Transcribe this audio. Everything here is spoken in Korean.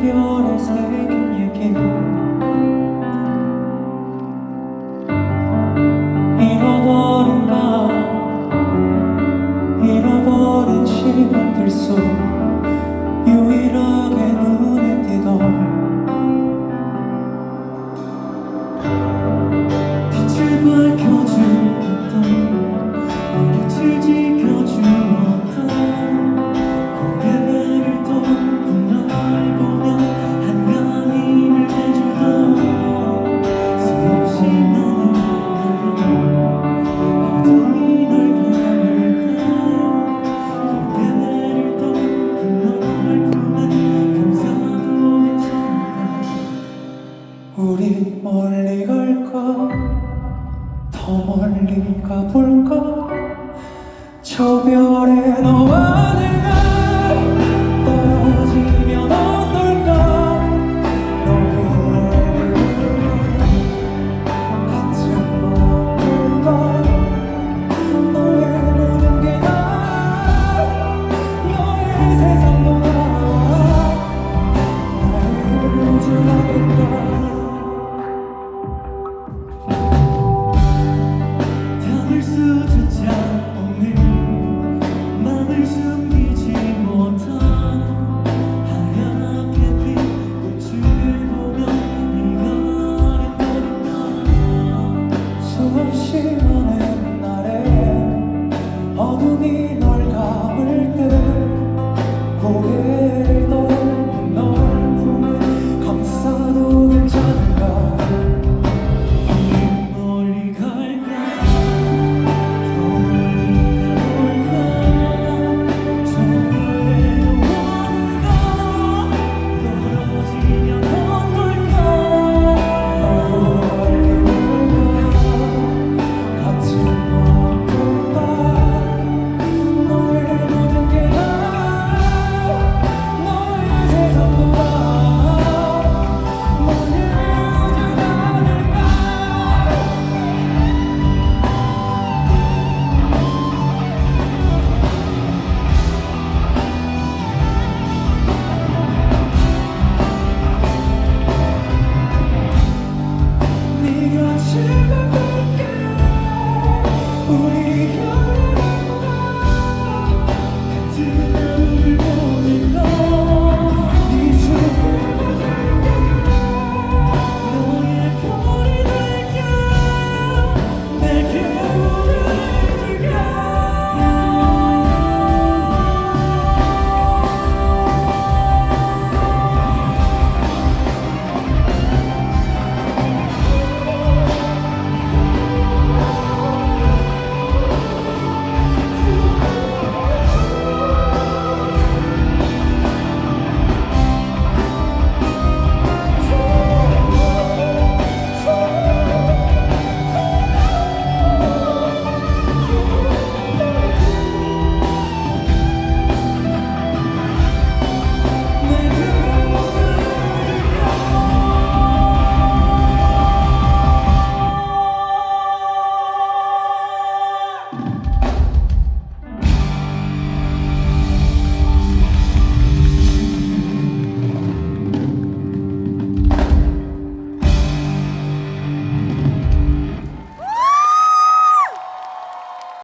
별에 새긴 얘기. 잃어버린 밤 잃어버린 시간들 속. 우리 멀리 갈까? 더 멀리 가볼까? 저 별에 너 shame on